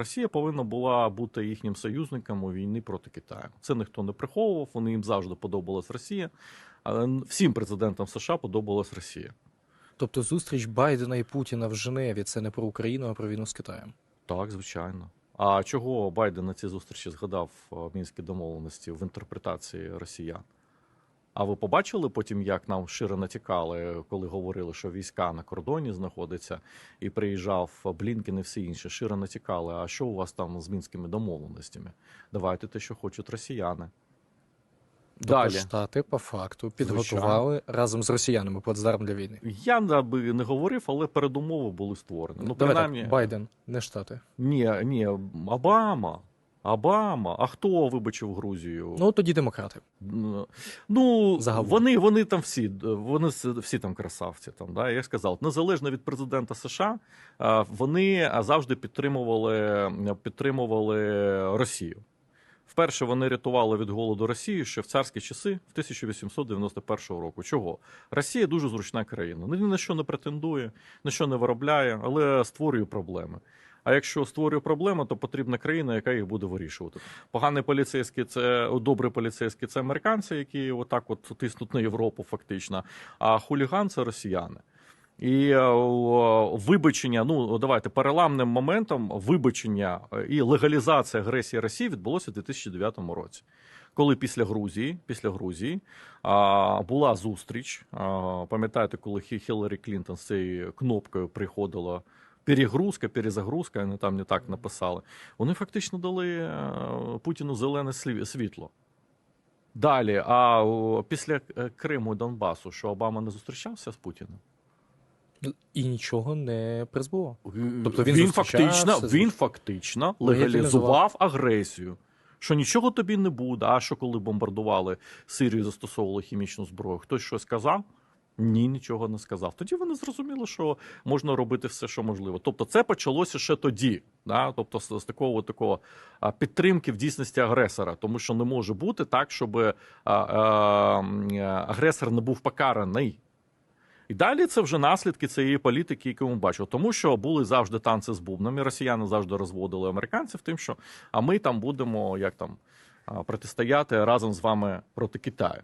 Росія повинна була бути їхнім союзником у війні проти Китаю. Це ніхто не приховував. Вони їм завжди подобалась Росія. Але всім президентам США подобалась Росія. Тобто зустріч Байдена і Путіна в Женеві це не про Україну, а про війну з Китаєм. Так, звичайно. А чого Байден на цій зустрічі згадав е, мінські домовленості в інтерпретації росіян? А ви побачили потім, як нам широ натякали, коли говорили, що війська на кордоні знаходяться, і приїжджав Блінкен і всі інші, широ натякали. А що у вас там з мінськими домовленостями? Давайте те, що хочуть росіяни. Тобто Штати по факту підготували разом з росіянами плацдарм для війни. Я би не говорив, але передумови були створені. Ну, Давай принаймні, так, Байден, не Штати. ні, ні, Обама. Обама. А хто вибачив Грузію? Ну тоді демократи. Ну, Загалом. вони, вони там всі, вони всі там красавці. Там, да? Я сказав, незалежно від президента США, вони завжди підтримували, підтримували Росію. Вперше вони рятували від голоду Росію ще в царські часи в 1891 року. Чого? Росія дуже зручна країна. Ні на що не претендує, на що не виробляє, але створює проблеми. А якщо створює проблеми, то потрібна країна, яка їх буде вирішувати. Поганий поліцейський це добрий поліцейський це американці, які отак от тиснуть на Європу, фактично. А хуліган це росіяни. І е, вибачення, ну давайте переламним моментом вибачення е, і легалізація агресії Росії відбулося у 2009 році. Коли після Грузії, після Грузії а, була зустріч. А, пам'ятаєте, коли Хі- Хіларі Клінтон з цією кнопкою приходила перегрузка, перезагрузка, вони там не так написали. Вони фактично дали е, Путіну зелене світло. Далі, а після Криму і Донбасу, що Обама не зустрічався з Путіним? І нічого не призвело. Тобто він, він фактично, він фактично легалізував агресію. Що нічого тобі не буде. А що коли бомбардували Сирію, застосовували хімічну зброю? Хтось щось сказав? Ні, нічого не сказав. Тоді вони зрозуміли, що можна робити все, що можливо. Тобто, це почалося ще тоді, да? тобто з, з такого такого підтримки в дійсності агресора, тому що не може бути так, щоб а, а, агресор не був покараний. І далі це вже наслідки цієї політики, яку ми бачимо. Тому що були завжди танці з бубнами. Росіяни завжди розводили американців тим, що а ми там будемо як там протистояти разом з вами проти Китаю.